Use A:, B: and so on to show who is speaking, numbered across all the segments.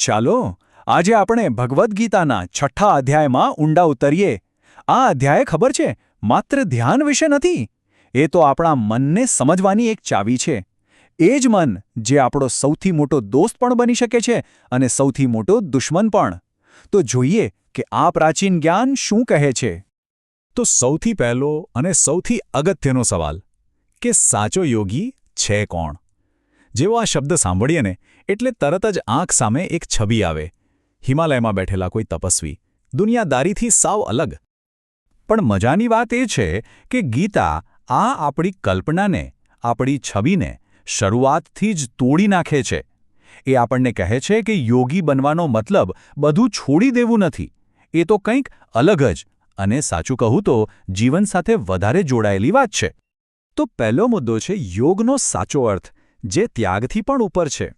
A: ચાલો, આજે આપણે ભગવદ્ ગીતાના છઠ્ઠા અધ્યાયમાં ઊંડા ઉતરીએ. આ અધ્યાય ખબર છે, માત્ર ધ્યાન વિશે નથી. એ તો આપણા મનને સમજવાની એક ચાવી છે. એ જ મન જે આપણો સૌથી મોટો દોસ્ત પણ બની શકે છે અને સૌથી મોટો દુશ્મન પણ. તો જોઈએ કે આ પ્રાચીન જ્ઞાન શું કહે છે.
B: તો સૌથી પહેલો અને સૌથી અગત્યનો સવાલ, કે સાચો યોગી છે કોણ? જેવો આ શબ્દ સાંભળીએ ને, એટલે તરત જ આંખ સામે એક છબી આવે. હિમાલયમાં બેઠેલા કોઈ તપસ્વી. દુનિયાદારીથી સાવ અલગ. પણ મજાની વાત એ છે કે ગીતા આ આપણી કલ્પનાને, આપણી છબીને શરૂઆતથી જ તોડી નાખે છે. એ આપણને કહે છે કે યોગી બનવાનો મતલબ બધું છોડી દેવું નથી. એ તો કંઈક અલગ જ અને સાચું કહું તો જીવન સાથે વધારે જોડાયેલી વાત છે. તો પહેલો મુદ્દો છે યોગનો સાચો અર્થ. જે ત્યાગથી પણ ઉપર છે.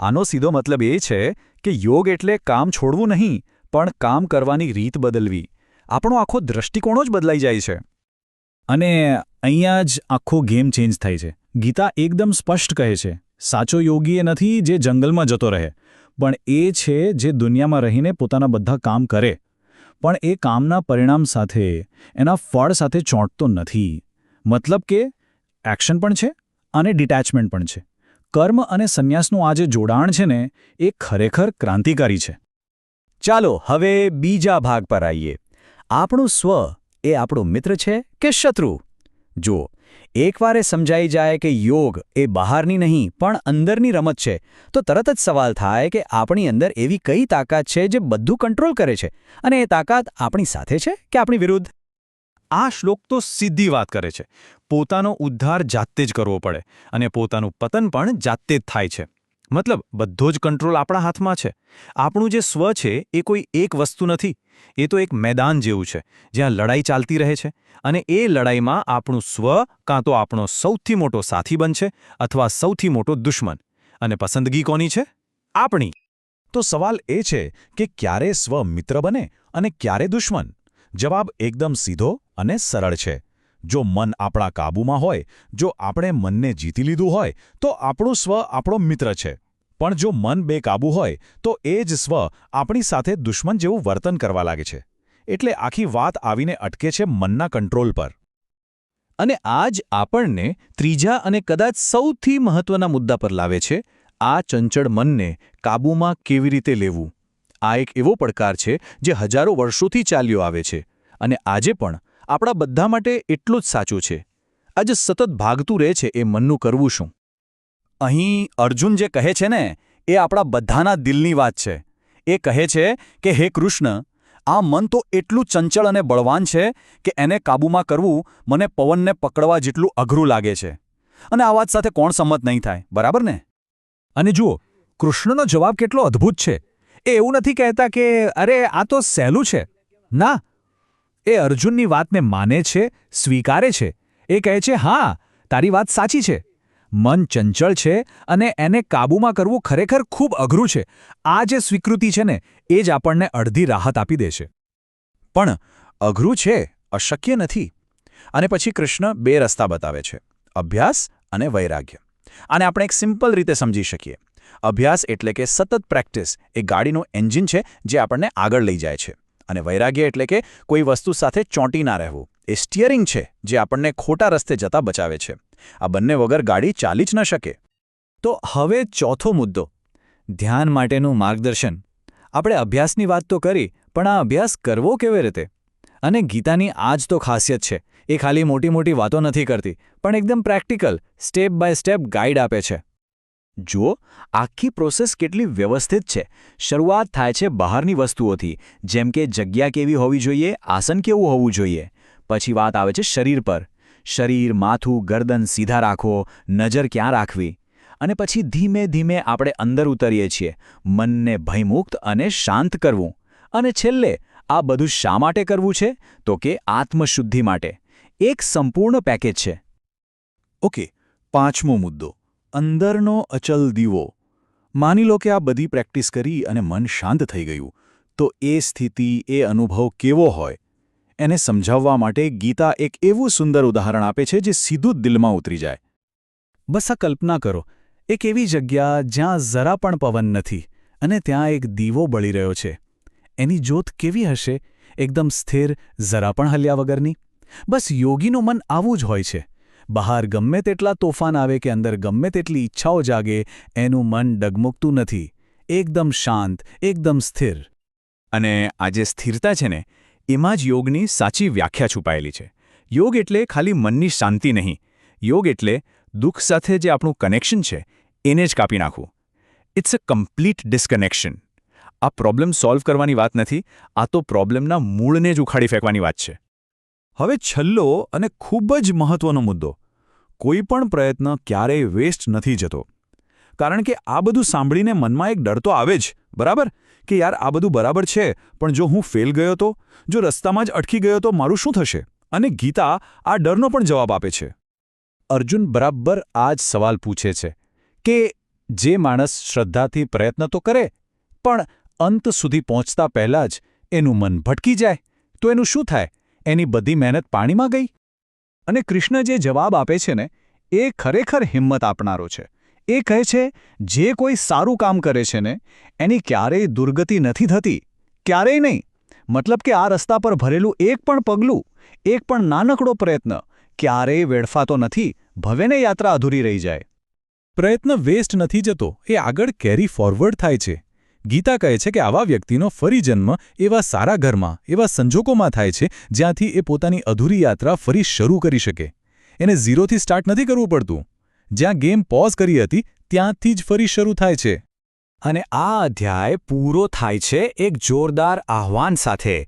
B: આનો સીધો મતલબ એ છે કે યોગ એટલે કામ છોડવું નહીં, પણ કામ કરવાની રીત બદલવી. આપણો આખો દ્રષ્ટિકોણ જ બદલાઈ જાય છે. અને અહીંયા જ આખો ગેમ ચેન્જ થાય છે. ગીતા એકદમ સ્પષ્ટ કહે છે, સાચો યોગી એ નથી જે જંગલમાં જતો રહે, પણ એ છે જે દુનિયામાં રહીને પોતાના બધા કામ કરે. પણ એ કામના પરિણામ સાથે, એના ફળ સાથે ચોંટતો નથી. મતલબ કે, એક્શન પણ છે અને ડિટેચમેન્ટ પણ છે. કર્મ અને સંન્યાસનું આ જે જોડાણ છે ને, એ ખરેખર ક્રાંતિકારી છે.
A: ચાલો, હવે બીજા ભાગ પર આવીએ. આપણું સ્વ એ આપણો મિત્ર છે કે શત્રુ? જુઓ, એકવાર એ સમજાઈ જાય કે યોગ એ બહારની નહીં, પણ અંદરની રમત છે. તો તરત જ સવાલ થાય કે આપણી અંદર એવી કઈ તાકાત છે જે બધું કંટ્રોલ કરે છે? અને એ તાકાત આપણી સાથે છે કે આપણી વિરુદ્ધ?
B: આ શ્લોક તો સીધી વાત કરે છે. પોતાનો ઉદ્ધાર જાતે જ કરવો પડે અને પોતાનું પતન પણ જાતે જ થાય છે. મતલબ, બધો જ કંટ્રોલ આપણા હાથમાં છે. આપણું જે સ્વ છે, એ કોઈ એક વસ્તુ નથી. એ તો એક મેદાન જેવું છે, જ્યાં લડાઈ ચાલતી રહે છે અને એ લડાઈમાં આપણું સ્વ કાં તો આપણો સૌથી મોટો સાથી બનશે અથવા સૌથી મોટો દુશ્મન. અને પસંદગી કોની છે? આપણી. તો સવાલ એ છે કે ક્યારે સ્વ મિત્ર બને અને ક્યારે દુશ્મન? જવાબ એકદમ સીધો અને સરળ છે. જો મન આપણા કાબૂમાં હોય, જો આપણે મનને જીતી લીધું હોય, તો આપણું સ્વ આપણો મિત્ર છે. પણ જો મન બેકાબૂ હોય, તો એ જ સ્વ આપણી સાથે દુશ્મન જેવું વર્તન કરવા લાગે છે. એટલે આખી વાત આવીને અટકે છે મનના કંટ્રોલ પર.
A: અને આ જ આપણને ત્રીજા અને કદાચ સૌથી મહત્વના મુદ્દા પર લાવે છે, આ ચંચળ મનને કાબૂમાં કેવી રીતે લેવું? આ એક એવો પડકાર છે, જે હજારો વર્ષોથી ચાલ્યો આવે છે. અને આજે પણ આપણા બધા માટે એટલું જ સાચું છે. આજે સતત ભાગતું રહે છે એ મનનું કરવું શું? અહીં અર્જુન જે કહે છે ને, એ આપણા બધાના દિલની વાત છે. એ કહે છે કે, હે કૃષ્ણ, આ મન તો એટલું ચંચળ અને બળવાન છે કે એને કાબૂમાં કરવું મને પવનને પકડવા જેટલું અઘરું લાગે છે. અને આ વાત સાથે કોણ સંમત નહીં થાય, બરાબર ને?
B: અને જુઓ, કૃષ્ણનો જવાબ કેટલો અદ્ભુત છે. એ એવું નથી કહેતા કે, અરે, આ તો સહેલું છે. ના એ અર્જુનની વાતને માને છે, સ્વીકારે છે. એ કહે છે, હા, તારી વાત સાચી છે. મન ચંચળ છે અને એને કાબૂમાં કરવું ખરેખર ખૂબ અઘરું છે. આ જે સ્વીકૃતિ છે ને, એ જ આપણને અડધી રાહત આપી દે છે.
A: પણ અઘરું છે, અશક્ય નથી. અને પછી કૃષ્ણ બે રસ્તા બતાવે છે. અભ્યાસ અને વૈરાગ્ય. આને આપણે એક સિમ્પલ રીતે સમજી શકીએ. અભ્યાસ એટલે કે સતત પ્રેક્ટિસ એ ગાડીનું એન્જિન છે, જે આપણને આગળ લઈ જાય છે. અને વૈરાગ્ય એટલે કે કોઈ વસ્તુ સાથે ચોંટી ના રહેવું. એ સ્ટિયરિંગ છે, જે આપણને ખોટા રસ્તે જતા બચાવે છે. આ બંને વગર ગાડી ચાલી જ ન શકે. તો હવે ચોથો મુદ્દો. ધ્યાન માટેનું માર્ગદર્શન. આપણે અભ્યાસની વાત તો કરી, પણ આ અભ્યાસ કરવો કેવી રીતે? અને ગીતાની આ જ તો ખાસિયત છે. એ ખાલી મોટી મોટી વાતો નથી કરતી, પણ એકદમ practical, step by step guide આપે છે. જુઓ, આખી પ્રોસેસ કેટલી વ્યવસ્થિત છે. શરૂઆત થાય છે બહારની વસ્તુઓથી, જેમ કે જગ્યા કેવી હોવી જોઈએ, આસન કેવું હોવું જોઈએ. પછી વાત આવે છે શરીર પર. શરીર, માથું, ગરદન સીધા રાખવો નજર ક્યાં રાખવી? અને પછી ધીમે ધીમે આપણે અંદર ઉતરીએ છીએ, મનને ભયમુક્ત અને શાંત કરવું. અને છેલ્લે, આ બધું શા માટે કરવું છે? તો કે આત્મશુદ્ધિ માટે. એક સંપૂર્ણ પેકેજ છે.
B: ઓકે, પાંચમો મુદ્દો. અંદરનો અચલ દીવો. માની લો કે આ બધી પ્રેક્ટિસ કરી અને મન શાંત થઈ ગયું, તો એ સ્થિતિ, એ અનુભવ કેવો હોય? એને સમજાવવા માટે ગીતા એક એવું સુંદર ઉદાહરણ આપે છે જે સીધું દિલમાં ઉતરી જાય. બસ આ કલ્પના કરો, એક એવી જગ્યા જ્યાં જરા પણ પવન નથી અને ત્યાં એક દીવો બળી રહ્યો છે. એની જોત કેવી હશે? એકદમ સ્થિર, જરા પણ હલ્યા વગરની? બસ યોગીનું મન આવું જ હોય છે. બહાર ગમે તેટલા તોફાન આવે કે અંદર ગમે તેટલી ઈચ્છાઓ જાગે, એનું મન ડગમગતું નથી. એકદમ શાંત, એકદમ સ્થિર.
A: અને આ જે સ્થિરતા છે ને, એમાં જ યોગની સાચી વ્યાખ્યા છુપાયેલી છે. યોગ એટલે ખાલી મનની શાંતિ નહીં. યોગ એટલે દુઃખ સાથે જે આપણું કનેક્શન છે, એને જ કાપી નાખવું. ઇટ્સ અ કમ્પ્લીટ ડિસ્કનેક્શન આ પ્રોબ્લેમ સોલ્વ કરવાની વાત નથી, આ તો પ્રોબ્લેમના મૂળને જ ઉખાડી ફેંકવાની વાત છે.
B: હવે છેલ્લો અને ખૂબ જ મહત્વનો મુદ્દો. કોઈ પણ પ્રયત્ન ક્યારેય વેસ્ટ નથી જતો. કારણ કે આ બધું સાંભળીને મનમાં એક ડર તો આવે જ, બરાબર? કે યાર, આ બધું બરાબર છે, પણ જો હું ફેલ ગયો તો? જો રસ્તામાં જ અટકી ગયો તો મારું શું થશે? અને ગીતા આ ડરનો પણ જવાબ આપે છે. અર્જુન બરાબર આ જ સવાલ પૂછે છે, કે જે માણસ શ્રદ્ધાથી પ્રયત્ન તો કરે, પણ અંત સુધી પહોંચતા પહેલાં જ એનું મન ભટકી જાય, તો એનું શું થાય? એની બધી મહેનત પાણીમાં ગઈ? અને કૃષ્ણ જે જવાબ આપે છે ને, એ ખરેખર હિંમત આપનારો છે. એ કહે છે, જે કોઈ સારું કામ કરે છે ને, એની ક્યારેય દુર્ગતિ નથી થતી. ક્યારેય નહીં. મતલબ કે આ રસ્તા પર ભરેલું એક પણ પગલું, એક પણ નાનકડો પ્રયત્ન, ક્યારેય વેડફાતો નથી ભવેને યાત્રા અધૂરી રહી જાય. પ્રયત્ન વેસ્ટ નથી જતો, એ આગળ કેરી ફોરવર્ડ થાય છે. ગીતા કહે છે કે આવા વ્યક્તિનો ફરી જન્મ એવા સારા ઘરમાં, એવા સંજોગોમાં થાય છે, જ્યાંથી એ પોતાની અધૂરી યાત્રા ફરી શરૂ કરી શકે. એને ઝીરોથી સ્ટાર્ટ નથી કરવું પડતું. જ્યાં ગેમ પોઝ કરી હતી, ત્યાંથી જ ફરી શરૂ થાય છે.
A: અને આ અધ્યાય પૂરો થાય છે એક જોરદાર આહ્વાન સાથે.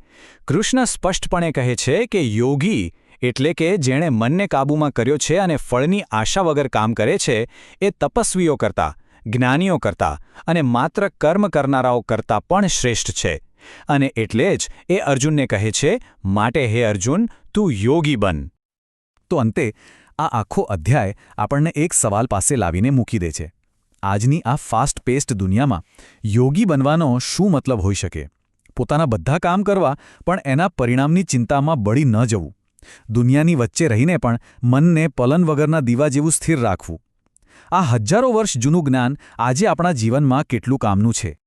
A: કૃષ્ણ સ્પષ્ટપણે કહે છે કે યોગી, એટલે કે જેણે મનને કાબૂમાં કર્યો છે અને ફળની આશા વગર કામ કરે છે, એ તપસ્વીઓ કરતા જ્ઞાનીઓ કરતા અને માત્ર કર્મ કરનારાઓ કરતાં પણ શ્રેષ્ઠ છે. અને એટલે જ એ અર્જુનને કહે છે, માટે હે અર્જુન, તું યોગી બન.
B: તો અંતે આ આખો અધ્યાય આપણને એક સવાલ પાસે લાવીને મૂકી દે છે. આજની આ ફાસ્ટ પેસ્ટ દુનિયામાં યોગી બનવાનો શું મતલબ હોઈ શકે? પોતાના બધા કામ કરવા પણ એના પરિણામની ચિંતામાં બળી ન જવું. દુનિયાની વચ્ચે રહીને પણ મનને પલન વગરના દીવા જેવું સ્થિર રાખવું. આ હજારો વર્ષ જૂનું જ્ઞાન આજે આપણા જીવનમાં કેટલું કામનું છે.